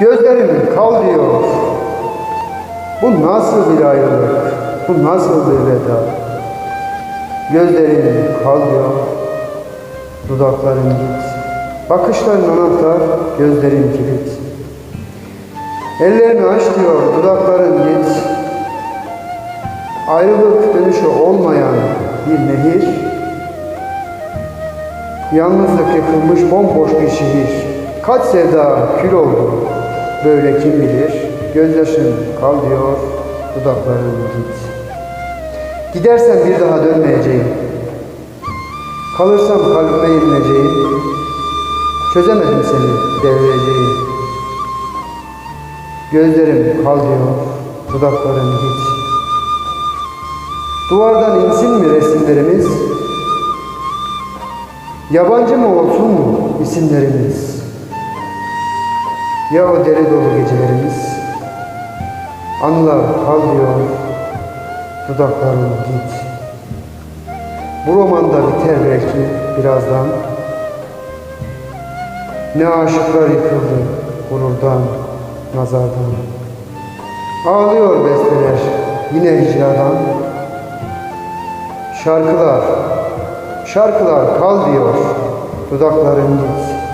Gözlerim kal diyor. Bu nasıl bir ayrılık? Bu nasıl bir veda? Gözlerim kal diyor. Dudakların git. Bakışların anahtar, gözlerin kilit. Ellerini aç diyor, dudakların git. Ayrılık dönüşü olmayan bir nehir. Yalnızlık yıkılmış bomboş bir şehir. Kaç sevda kül oldu, böyle kim bilir. Gözyaşın kal diyor, dudakların git. Gidersen bir daha dönmeyeceğim. Kalırsam kalbime inmeyeceğim. Çözemedim seni devireceğim. Gözlerim kal diyor, dudakların git. Duvardan insin mi resimlerimiz? Yabancı mı olsun mu isimlerimiz? Ya o deli dolu gecelerimiz? Anılar kal diyor, dudakların git. Bu romanda biter belki birazdan. Ne aşıklar yıkıldı gururdan, nazardan. Ağlıyor besteler yine hicradan. Şarkılar, şarkılar kal diyor dudakların git.